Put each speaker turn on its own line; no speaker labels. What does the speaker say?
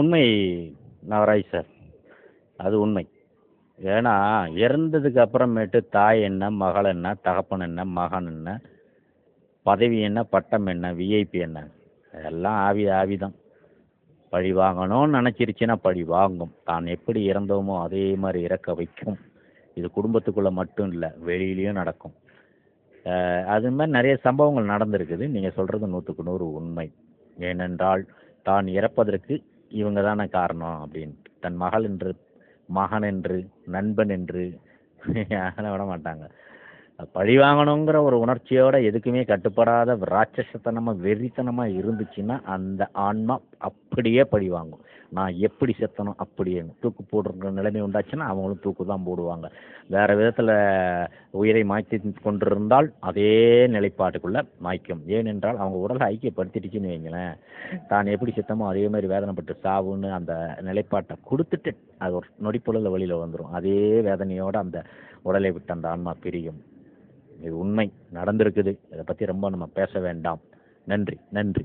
உண்மை நவராஜ் சார். அது உண்மை. ஏன்னா இறந்ததுக்கு அப்புறமேட்டு தாய் என்ன மகள் என்ன தகப்பன் என்ன மகன் என்ன பதவி என்ன பட்டம் என்ன விஐபி என்ன எல்லாம் ஆவி ஆவி தான் பழி வாங்கணும்னு நினச்சிருச்சுன்னா பழி வாங்கும். தான் எப்படி இறந்தோமோ அதே மாதிரி இறக்க வைக்கும். இது குடும்பத்துக்குள்ளே மட்டும் இல்லை வெளியிலையும் நடக்கும். அது மாதிரி நிறைய சம்பவங்கள் நடந்திருக்குது. நீங்கள் சொல்கிறது நூற்றுக்கு நூறு உண்மை. ஏனென்றால் தான் இறப்பதற்கு இவங்க தானே காரணம் அப்படின்ட்டு தன் மகள் என்று மகன் என்று நண்பன் என்று யாரும் விட மாட்டாங்க. பழி வாங்கணுங்கிற ஒரு உணர்ச்சியோட எதுக்குமே கட்டுப்படாத ராட்சசத்தனமாக வெறித்தனமாக இருந்துச்சுன்னா அந்த ஆன்மா அப்படியே பழி வாங்கும். நான் எப்படி செத்தனும் அப்படின்னு தூக்கு போடுற நிலைமை உண்டாச்சுன்னா அவங்களும் தூக்கு தான் போடுவாங்க. வேறு விதத்தில் உயிரை மாய்த்து கொண்டிருந்தால் அதே நிலைப்பாட்டுக்குள்ளே மாய்க்கும். ஏனென்றால் அவங்க உடலை ஐக்கியப்படுத்திடுச்சுன்னு வைங்களேன். தான் எப்படி செத்தமோ அதே மாதிரி வேதனைப்பட்டு சாவுன்னு அந்த நிலைப்பாட்டை கொடுத்துட்டு அது ஒரு நொடிப்பொழுதில் வழியில் வந்துடும் அதே வேதனையோடு அந்த உடலை விட்டு அந்த ஆன்மா பிரியும். இது உண்மை நடந்திருக்குது. இதை பற்றி ரொம்ப நம்ம பேச வேண்டாம். நன்றி நன்றி.